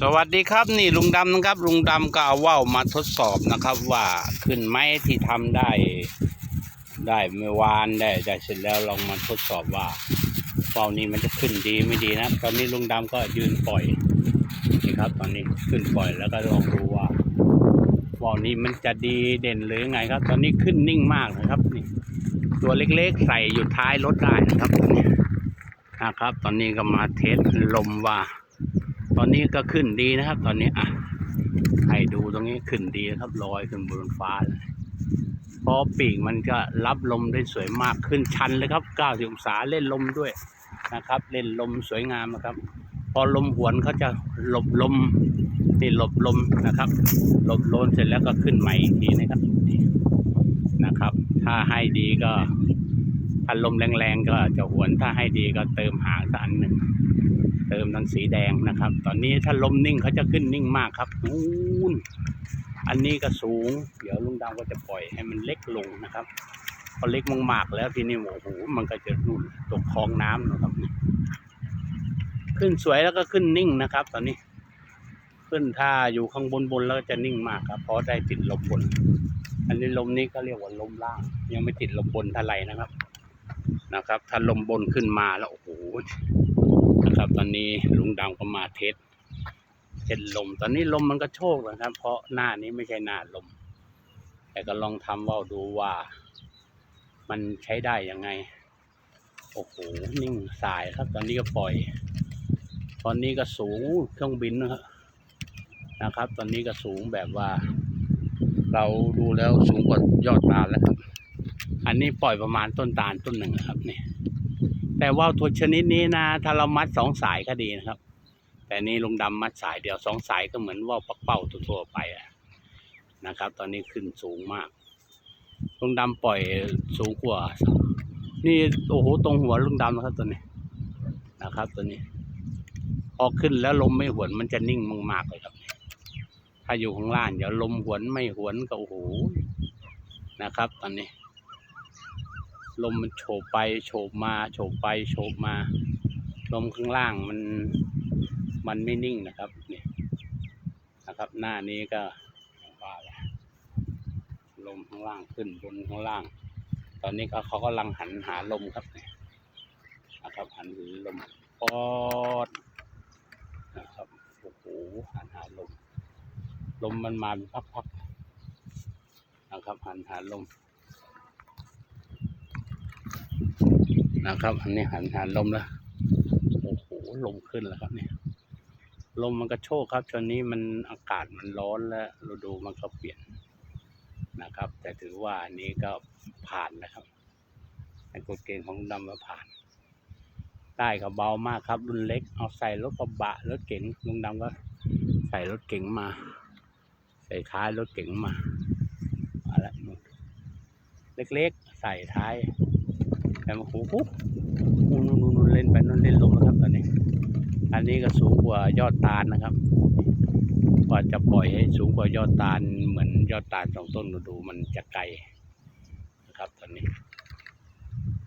สวัสดีครับนี่ลุงดำนะครับลุงดำก็เอาว่าวมาทดสอบนะครับว่าขึ้นไหมที่ทำได้ ได้เมื่อวานได้ได้เสร็จแล้วลองมาทดสอบว่าว่าวนี้มันจะขึ้นดีไม่ดีนะตอนนี้ลุงดำก็ยืนปล่อยนี่ครับ ตอนนี้ขึ้นปล่อยแล้วก็ลองดูว่าว่าวนี้มันจะดีเด่นหรือไงครับ ตอนนี้ขึ้นนิ่งมากนะครับนี่ตัวเล็กๆใส่อยู่ท้ายรถได้นะครับนะครับ ตอนนี้ก็มาเทสลมว่า ตอนนี้ก็ขึ้นดีนะครับ ตอนนี้อะให้ดูตรงนี้ขึ้นดีนะครับลอยขึ้นบนฟ้าเลยพอปีกมันก็รับลมได้สวยมากขึ้นชันเลยครับ90องศาเล่นลมด้วยนะครับ เล่นลมสวยงามนะครับ พอลมหวนเขาจะหลบลมนี่หลบลมนะครับ หลบลมเสร็จแล้วก็ขึ้นใหม่อีกทีนะครับนะครับ ถ้าให้ดีก็ถ้าลมแรงๆก็จะหวนถ้าให้ดีก็เติมหางสักอันหนึ่ง ติมทั้งสีแดงนะครับ ตอนนี้ถ้าลมนิ่งเขาจะขึ้นนิ่งมากครับนู่นอันนี้ก็สูง เดี๋ยวลุงดำก็จะปล่อยให้มันเล็กลงนะครับพอเล็กมากๆแล้วทีนี้โอ้โหมันก็จะนู่นตกคลองน้ำนะครับ ขึ้นสวยแล้วก็ขึ้นนิ่งนะครับ ตอนนี้ ขึ้นถ้าอยู่ข้างบนบนแล้วจะนิ่งมากครับเพราะได้ติดลมบน อันนี้ลมนี้ก็เรียกว่าลมล่าง ยังไม่ติดลมบนเท่าไหร่นะครับ นะครับ ถ้าลมบนขึ้นมาแล้วโอ้โห ครับ ตอนนี้ลุงดำก็มาเทสเทสลม ตอนนี้ลมมันก็โชกนะครับ เพราะหน้านี้ไม่ใช่หน้าลม แต่ก็ลองทำว่าวดูว่า มันใช้ได้ยังไง โอ้โห นิ่งสายครับ ตอนนี้ก็ปล่อย ตอนนี้ก็สูงเครื่องบินนะครับนะครับ ตอนนี้ก็สูงแบบว่า เราดูแล้วสูงกว่ายอดตาลแล้วครับ อันนี้ปล่อยประมาณต้นตาลต้นหนึ่งครับนี่ แต่ว่าวตัวชนิดนี้นะถ้าเรามัดสองสายก็ดีนะครับ แต่นี่ลุงดำมัดสายเดียวสองสายก็เหมือนว่าวปักเป้าทั่วไปอะนะครับ ตอนนี้ขึ้นสูงมากลุงดำปล่อยสูงกว่า นี่โอ้โหตรงหัวลุงดำนะครับตัวนี้นะครับ ตัวนี้พอขึ้นแล้วลมไม่หวนมันจะนิ่งมากๆเลยครับถ้าอยู่ข้างล่างเดี๋ยวลมหวนไม่หวนก็โอ้โหนะครับ ตอนนี้ ลมมันโฉบไปโฉบมาโฉบไปโฉบมา ลมข้างล่างมันมันไม่นิ่งนะครับนี่นะครับ หน้านี้ก็ว่าแหละลมข้างล่างขึ้นบนข้างล่าง ตอนนี้ก็เขากำลังหันหาลมครับนี่นะครับหันหาลมปอดนะครับโอ้โหหันหาลม ลมมันมาเป็นพักๆนะครับหันหาลม นะครับ อันนี้หันหันลมแล้วโอ้โหลมขึ้นแล้วครับเนี่ยลมมันก็โชกครับช่วงนี้มันอากาศมันร้อนแล้วฤดูมันก็เปลี่ยนนะครับ แต่ถือว่าอันนี้ก็ผ่านนะครับในกฎเกณฑ์ของดำมาผ่านได้ก็เบามากครับ รุ่นเล็ก เอาใส่รถกระบะรถเก๋งลุงดำก็ใส่รถเก๋งมา ใส่ท้ายรถเก๋งมาอะไรเล็กๆใส่ท้าย แต่มาโอ้โหนู่นนู่นนู่นเล่นไปนู่นเล่นลงแล้วครับตอนนี้ อันนี้ก็สูงกว่ายอดตาลนะครับ กว่าจะปล่อยให้สูงกว่ายอดตาลเหมือนยอดตาลสองต้นดูมันจะไกลนะครับตอนนี้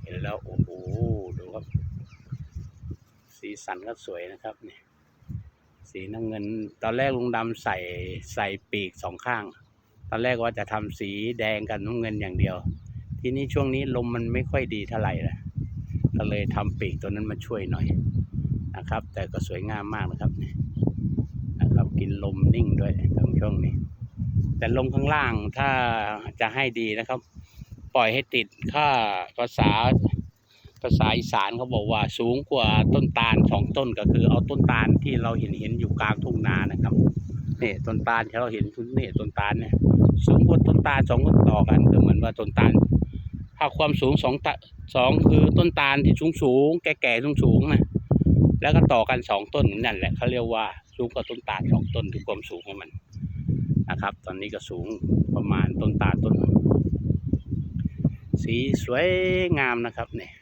เห็นแล้วโอ้โหดูครับ สีสันก็สวยนะครับนี่สีน้ำเงิน ตอนแรกลุงดำใส่ใส่ปีกสองข้าง ตอนแรกว่าจะทำสีแดงกับน้ำเงินอย่างเดียว ทีนี้ช่วงนี้ลมมันไม่ค่อยดีเท่าไหร่ละก็เลยทำปีกตัวนั้นมาช่วยหน่อยนะครับ แต่ก็สวยงามมากนะครับนี่นะครับกินลมนิ่งด้วยตรงช่วงนี้ แต่ลมข้างล่างถ้าจะให้ดีนะครับ ปล่อยให้ติดค่าภาษาภาษาอีสานเขาบอกว่าสูงกว่าต้นตาลสองต้นก็คือ เอาต้นตาลที่เราเห็นเห็นอยู่กลางทุ่งนานะครับนี่ต้นตาลที่เราเห็นทุนนี่ต้นตาลเนี่ยสูงกว่าต้นตาลสองต้นต่อกันก็เหมือนว่าต้นตาล ถ้าความสูงสองตะสองคือต้นตาลที่สูงสูงๆแก่ๆสูงสูงนะแล้วก็ต่อกันสองต้นนั่นแหละเขาเรียกว่าสูงกว่าต้นตาลสองต้นคือความสูงของมันนะครับ ตอนนี้ก็สูงประมาณต้นตาลต้น สีสวยงามนะครับเนี่ย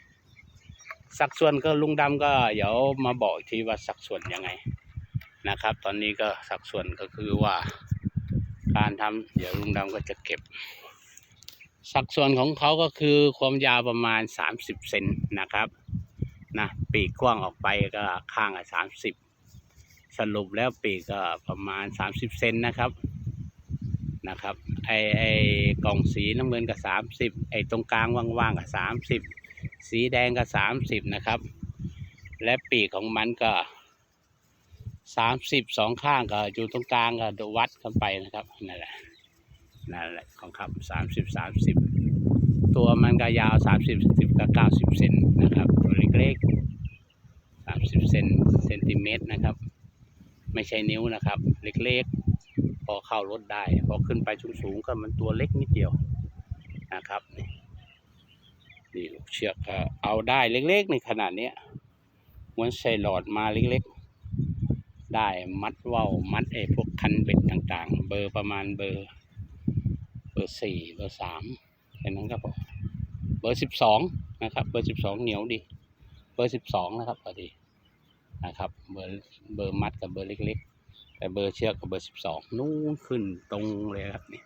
สักส่วนก็ลุงดำก็เดี๋ยวมาบอกอีกทีว่าสักส่วนยังไงนะครับ ตอนนี้ก็สักส่วนก็คือว่า การทำเดี๋ยวลุงดำก็จะเก็บ สัดส่วนของเขาก็คือความยาวประมาณ 30 เซนนะครับนะปีกกว้างออกไปก็ข้างอะ30สรุปแล้วปีกก็ประมาณ 30 เซนนะครับนะครับไอไอกล่องสีน้ำเงินก็30 ไอตรงกลางว่างๆก็30 สีแดงก็30นะครับ และปีกของมันก็ 30สองข้างก็อยู่ตรงกลางก็ดวัดกันไปนะครับนั่นแหละ นั่นแหละของครับ30 30ตัวมันก็ยาว30 10กับ90เซนนะครับตัวเล็กๆ30เซนเซนติเมตรนะครับ ไม่ใช่นิ้วนะครับ เล็กๆ พอเข้ารถได้ พอขึ้นไปสูงๆก็มันตัวเล็กนิดเดียวนะครับนี่นี่ลูกเชือกเอาได้เล็กๆในขนาดเนี้ยมือนใส่หลอดมาเล็กๆ ได้มัดว่าวมัดไอ้พวกคันเบ็ดต่างๆ เบอร์ประมาณเบอร์ เบอร์สี่เบอร์สามแค่นั้นก็พอเบอร์สิบสองนะครับเบอร์สิบสองเหนียวดี เบอร์สิบสองนะครับพอดีนะครับเบอร์เบอร์มัดกับเบอร์เล็ก ๆ แต่เบอร์เชือกกับเบอร์สิบสองนู้นขึ้นตรงเลยครับนี่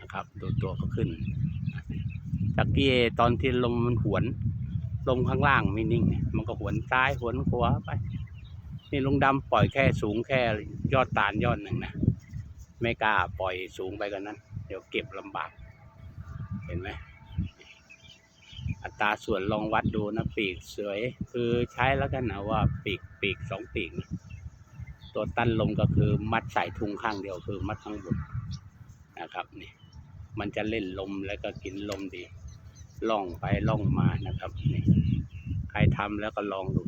นะครับดูตัวเขาขึ้นจากกี้ตอนที่ลมมันหวนลมข้างล่างไม่นิ่ง มันก็หวนซ้ายหวนขวาไป นี่ลุงดำปล่อยแค่สูงแค่ยอดตาลยอดหนึ่งนะไม่กล้าปล่อยสูงไปกว่านั้น เดี๋ยวเก็บลำบาก เห็นไหมอัตราส่วนลองวัดดูนะปีกสวย คือใช้แล้วกันนะว่าปีกปีกสองปีกนี่ตัวตั้นลมก็คือมัดใส่ทุงข้างเดียวคือมัดข้างบนนะครับนี่มันจะเล่นลมแล้วก็กินลมดีล่องไปล่องมานะครับนี่ใครทำแล้วก็ลองดู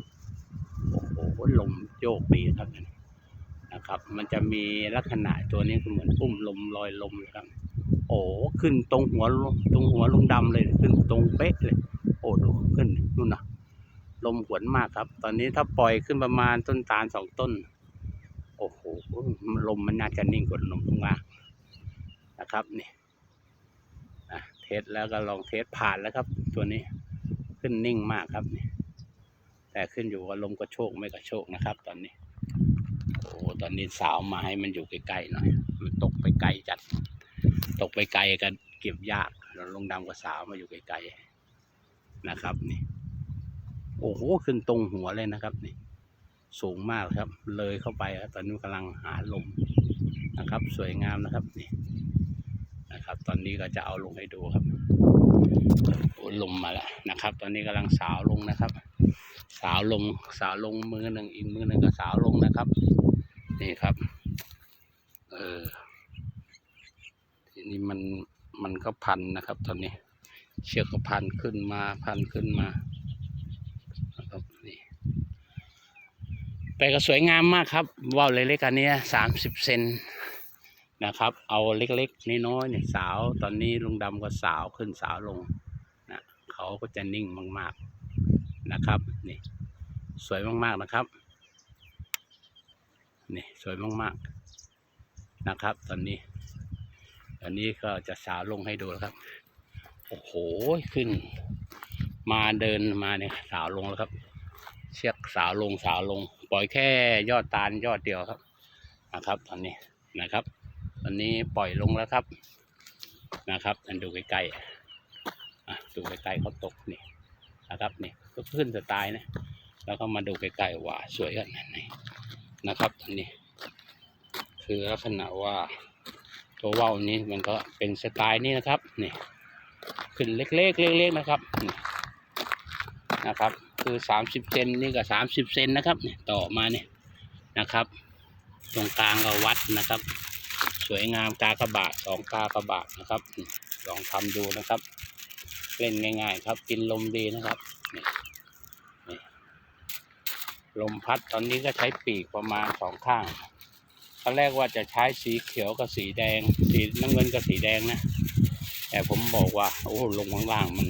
โอ้โหลมโยกดีครับนี่นะครับ มันจะมีลักษณะตัวนี้คือเหมือนอุ้มลมลอยลมนะครับ โอ้ขึ้นตรงหัวตรงหัวลุงดำเลยขึ้นตรงเป๊ะเลย โอ้ดูขึ้นนู่นนะลมหวนมากครับ ตอนนี้ถ้าปล่อยขึ้นประมาณต้นตาลสองต้น โอ้โหลมมันน่าจะนิ่งกว่าลมข้างล่างนะครับนี่อะเทสแล้วก็ลองเทสผ่านแล้วครับ ตัวนี้ขึ้นนิ่งมากครับนี่แต่ขึ้นอยู่ว่าลมกระโชกไม่กระโชกนะครับ ตอนนี้ โอ้ตอนนี้สาวมาให้มันอยู่ใกล้ๆหน่อย มันตกไปไกลจัด ตกไปไกลกันเก็บยากแล้วลงดำกับสาวมาอยู่ไกลๆนะครับนี่โอ้โหขึ้นตรงหัวเลยนะครับนี่สูงมากครับ เลยเข้าไปครับตอนนี้กำลังหาลมนะครับ สวยงามนะครับนี่นะครับ ตอนนี้ก็จะเอาลงให้ดูครับลมมาแล้วนะครับ ตอนนี้กำลังสาวลงนะครับ สาวลงสาวลงมือหนึ่งอีกมือหนึ่งก็สาวลงนะครับ นี่ครับ เออ นี้มันมันก็พันนะครับ ตอนนี้ เชือกก็พันขึ้นมาพันขึ้นมานะครับนี่ไปก็สวยงามมากครับว่าวเล็กๆอันนี้สามสิบเซนนะครับ เอาเล็กๆน้อยๆเนี่ยสาว ตอนนี้ลุงดำก็สาวขึ้นสาวลงนะเขาก็จะนิ่งมากๆนะครับนี่สวยมากๆนะครับนี่สวยมากๆนะครับ ตอนนี้ อันนี้ก็จะสาวลงให้ดูแล้วครับ โอ้โห ขึ้น มาเดินมาเนี่ยสาวลงแล้วครับ เชือกสาวลงสาวลง ปล่อยแค่ยอดตาลยอดเดียวครับ นะครับ ตอนนี้นะครับ ตอนนี้ปล่อยลงแล้วครับ นะครับอันดูใกล้ๆอะดูใกล้ๆเขาตกนี่นะครับนี่ก็ขึ้นสไตล์นะ แล้วก็มาดูใกล้ๆว่าสวยกันไหนนะครับอันนี้ คือลักษณะว่า ตัวว่าวนี้มันก็เป็นสไตล์นี้นะครับนี่ขึ้นเล็กๆเล็กๆนะครับนี่นะครับ คือสามสิบเซนนี่ก็สามสิบเซนนะครับนี่ต่อมาเนี่ยนะครับ ตรงกลางก็วัดนะครับ สวยงามกากระบาดสองกากระบาดนะครับลองทำดูนะครับ เล่นง่าย ๆ ครับกินลมดีนะครับนี่ลมพัดตอนนี้ก็ใช้ปีกประมาณสองข้าง อนแรกว่าจะใช้สีเขียวกับสีแดง สีน้ำเงินกับสีแดงนะ แต่ผมบอกว่า โอ้ลงข้างล่างมัน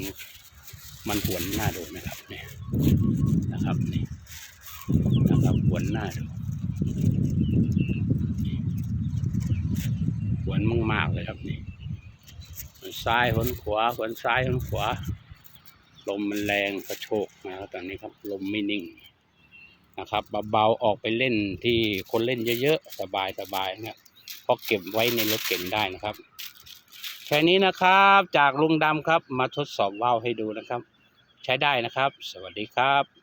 มันหวนหน้าดูนะครับเนี่ยนะครับนี่นะครับหวนหน้าดูหวนมากๆเลยครับนี่หวนซ้ายหวนขวาหวนซ้ายหวนขวาลมมันแรงกระโชกนะครับตอนนี้ครับลมไม่นิ่ง นะครับเบาๆออกไปเล่นที่คนเล่นเยอะๆ สบายๆนะครับเพราะเก็บไว้ในรถเก๋งได้นะครับ แค่นี้นะครับจากลุงดำครับมาทดสอบว่าวให้ดูนะครับ ใช้ได้นะครับ สวัสดีครับ